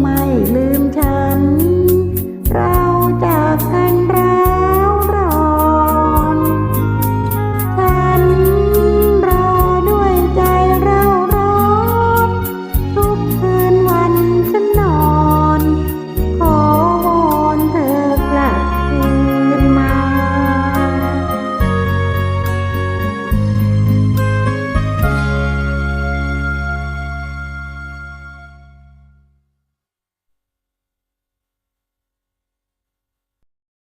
ไม่